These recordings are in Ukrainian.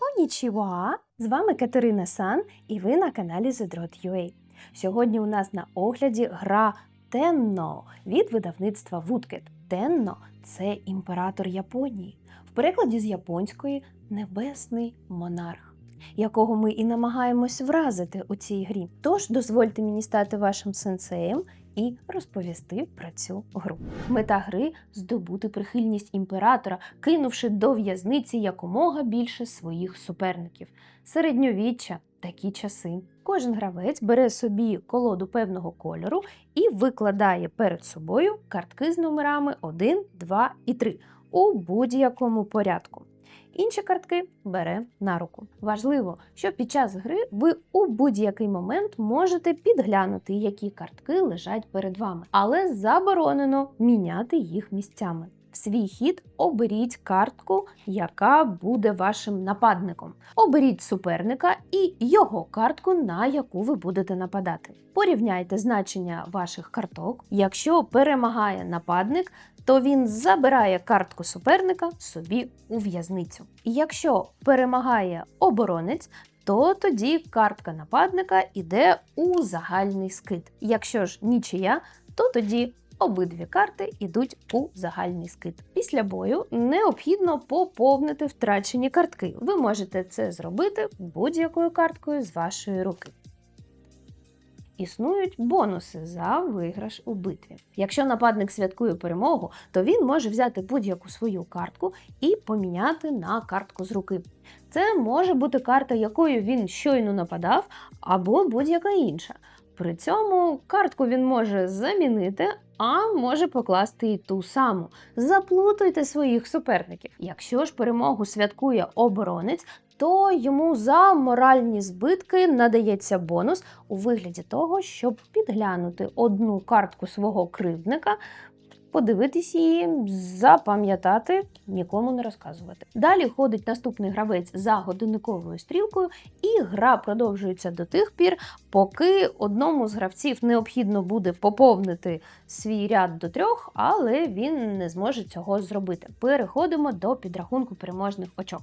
Конічіва! З вами Катерина Сан і ви на каналі ZDROT.UA. Сьогодні у нас на огляді гра Тенно від видавництва Woodcat. Тенно це імператор Японії. В перекладі з японської небесний монарх, якого ми і намагаємось вразити у цій грі. Тож дозвольте мені стати вашим сенсеєм і розповісти про цю гру. Мета гри здобути прихильність імператора, кинувши до в'язниці якомога більше своїх суперників. Середньовіччя такі часи. Кожен гравець бере собі колоду певного кольору і викладає перед собою картки з номерами 1, 2 і 3 у будь-якому порядку. Інші картки бере на руку. Важливо, що під час гри ви у будь-який момент можете підглянути, які картки лежать перед вами, але заборонено міняти їх місцями. Свій хід оберіть картку, яка буде вашим нападником. Оберіть суперника і його картку, на яку ви будете нападати. Порівняйте значення ваших карток. Якщо перемагає нападник, то він забирає картку суперника собі у в'язницю. І якщо перемагає оборонець, то тоді картка нападника йде у загальний скид. Якщо ж нічия, то тоді обидві карти йдуть у загальний скид. Після бою необхідно поповнити втрачені картки. Ви можете це зробити будь-якою карткою з вашої руки. Існують бонуси за виграш у битві. Якщо нападник святкує перемогу, то він може взяти будь-яку свою картку і поміняти на картку з руки. Це може бути карта, якою він щойно нападав, або будь-яка інша. При цьому картку він може замінити, а може покласти і ту саму. Заплутуйте своїх суперників. Якщо ж перемогу святкує оборонець, то йому за моральні збитки надається бонус у вигляді того, щоб підглянути одну картку свого кривдника, подивитись її, запам'ятати, нікому не розказувати. Далі ходить наступний гравець за годинниковою стрілкою, і гра продовжується до тих пір, поки одному з гравців необхідно буде поповнити свій ряд до трьох, але він не зможе цього зробити. Переходимо до підрахунку переможних очок.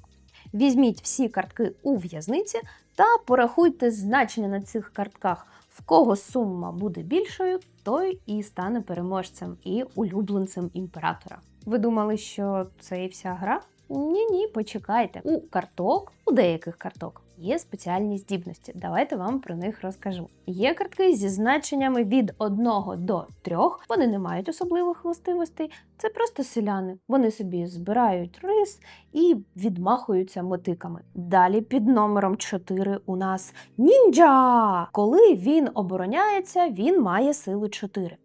Візьміть всі картки у в'язниці та порахуйте значення на цих картках. В кого сума буде більшою, той і стане переможцем і улюбленцем імператора. Ви думали, що це і вся гра? Ні, ні, почекайте. У карток, у деяких карток, є спеціальні здібності. Давайте вам про них розкажу. Є картки зі значеннями від 1 до 3. Вони не мають особливих властивостей. Це просто селяни. Вони собі збирають рис і відмахуються мотиками. Далі під номером 4 у нас ніндзя. Коли він обороняється, він має силу 4.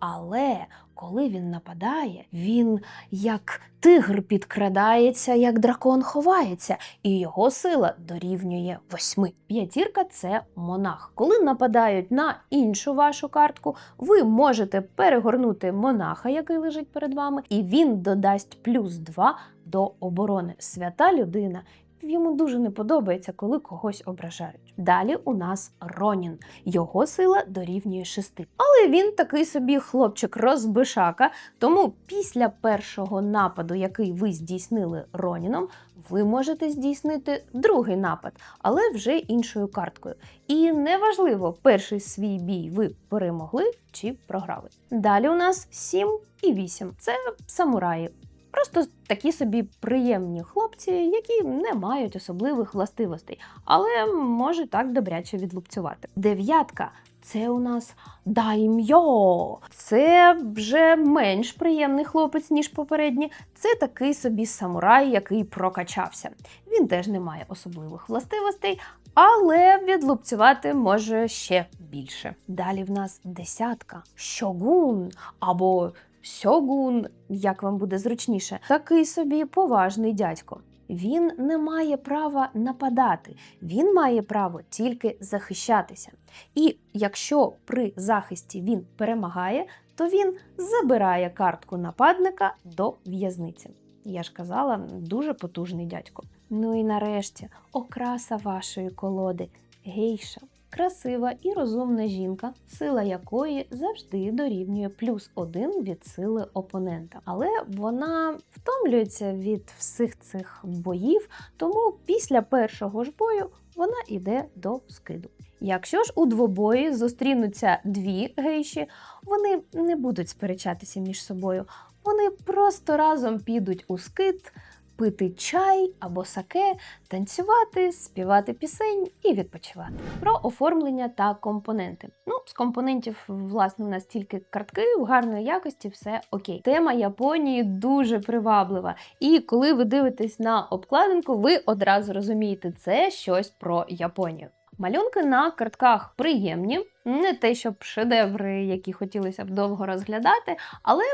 Але коли він нападає, він як тигр підкрадається, як дракон ховається, і його сила дорівнює восьми. П'ятірка це монах. Коли нападають на іншу вашу картку, ви можете перегорнути монаха, який лежить перед вами, і він додасть плюс 2 до оборони. Свята людина. Йому дуже не подобається, коли когось ображають. Далі у нас Ронін. Його сила дорівнює 6. Але він такий собі хлопчик розбишака. Тому після першого нападу, який ви здійснили Роніном, ви можете здійснити другий напад, але вже іншою карткою. І неважливо, перший свій бій ви перемогли чи програли. Далі у нас 7 і 8. Це самураї. Просто такі собі приємні хлопці, які не мають особливих властивостей, але може так добряче відлупцювати. Дев'ятка це у нас даймйо. Це вже менш приємний хлопець, ніж попередні. Це такий собі самурай, який прокачався. Він теж не має особливих властивостей, але відлупцювати може ще більше. Далі в нас десятка щогун або Сьогун, як вам буде зручніше, такий собі поважний дядько. Він не має права нападати, він має право тільки захищатися. І якщо при захисті він перемагає, то він забирає картку нападника до в'язниці. Я ж казала, дуже потужний дядько. Ну і нарешті окраса вашої колоди гейша. Красива і розумна жінка, сила якої завжди дорівнює плюс один від сили опонента. Але вона втомлюється від всіх цих боїв, тому після першого ж бою вона йде до скиду. Якщо ж у двобої зустрінуться дві гейші, вони не будуть сперечатися між собою. Вони просто разом підуть у скит, пити чай або саке, танцювати, співати пісень і відпочивати. Про оформлення та компоненти. Ну, з компонентів, власне, у нас тільки картки в гарної якості, все окей. Тема Японії дуже приваблива. І коли ви дивитесь на обкладинку, ви одразу розумієте, це щось про Японію. Малюнки на картках приємні, не те, щоб шедеври, які хотілося б довго розглядати, але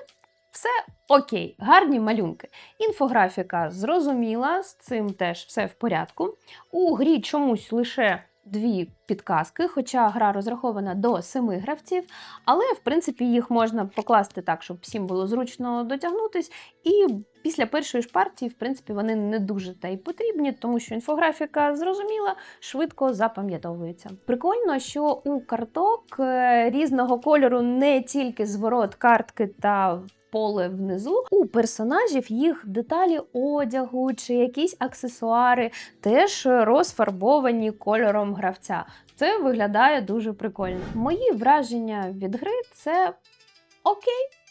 все окей, гарні малюнки. Інфографіка зрозуміла, з цим теж все в порядку. У грі чомусь лише дві підказки, хоча гра розрахована до семи гравців, але в принципі їх можна покласти так, щоб всім було зручно дотягнутись. І після першої ж партії, в принципі, вони не дуже та й потрібні, тому що інфографіка зрозуміла, швидко запам'ятовується. Прикольно, що у карток е, різного кольору не тільки зворот картки та поле внизу. У персонажів їх деталі одягу чи якісь аксесуари теж розфарбовані кольором гравця. Це виглядає дуже прикольно. Мої враження від гри це окей.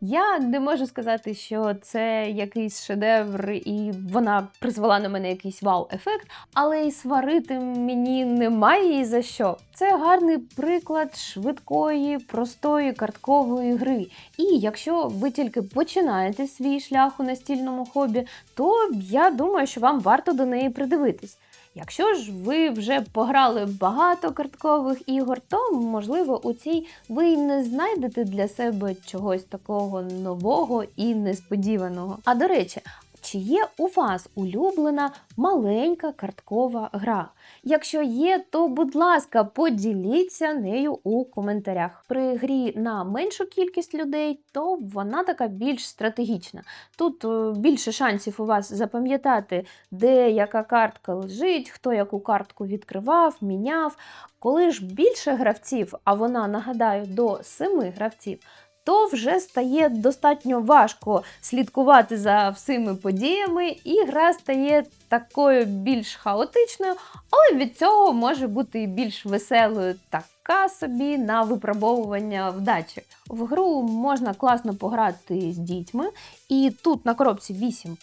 Я не можу сказати, що це якийсь шедевр, і вона призвела на мене якийсь вау-ефект, але і сварити мені немає і за що. Це гарний приклад швидкої, простої карткової гри. І якщо ви тільки починаєте свій шлях у настільному хобі, то я думаю, що вам варто до неї придивитись. Якщо ж ви вже пограли багато карткових ігор, то можливо у цій ви й не знайдете для себе чогось такого нового і несподіваного. А до речі, чи є у вас улюблена маленька карткова гра? Якщо є, то будь ласка, поділіться нею у коментарях. При грі на меншу кількість людей, то вона така більш стратегічна. Тут е, більше шансів у вас запам'ятати, де яка картка лежить, хто яку картку відкривав, міняв. Коли ж більше гравців, а вона нагадаю до семи гравців. То вже стає достатньо важко слідкувати за всіми подіями, і гра стає такою більш хаотичною, але від цього може бути і більш веселою така собі на випробовування вдачі. В гру можна класно пограти з дітьми, і тут на коробці 8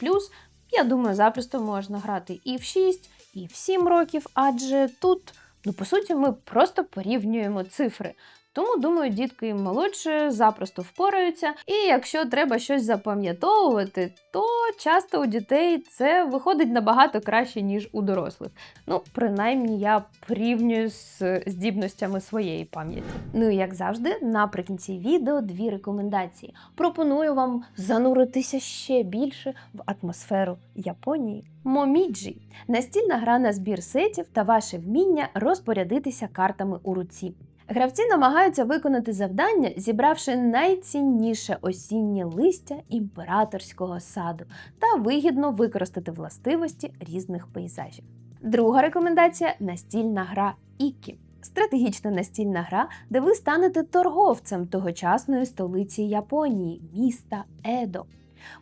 я думаю, запросто можна грати і в 6, і в 7 років, адже тут, ну по суті, ми просто порівнюємо цифри. Тому, думаю, дітки молодше запросто впораються. І якщо треба щось запам'ятовувати, то часто у дітей це виходить набагато краще, ніж у дорослих. Ну, принаймні, я порівнюю з здібностями своєї пам'яті. Ну і як завжди, наприкінці відео дві рекомендації. Пропоную вам зануритися ще більше в атмосферу Японії. Моміджі настільна гра на збір сетів та ваше вміння розпорядитися картами у руці. Гравці намагаються виконати завдання, зібравши найцінніше осіннє листя імператорського саду та вигідно використати властивості різних пейзажів. Друга рекомендація настільна гра Ікі. Стратегічна настільна гра, де ви станете торговцем тогочасної столиці Японії, міста Едо.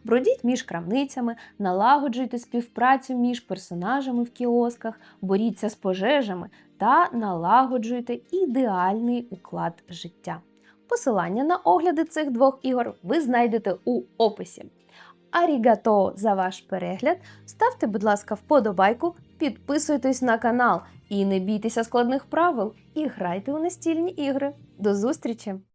Бродіть між крамницями, налагоджуйте співпрацю між персонажами в кіосках, боріться з пожежами та налагоджуйте ідеальний уклад життя. Посилання на огляди цих двох ігор ви знайдете у описі. Арігато за ваш перегляд. Ставте, будь ласка, вподобайку, підписуйтесь на канал і не бійтеся складних правил і грайте у настільні ігри. До зустрічі!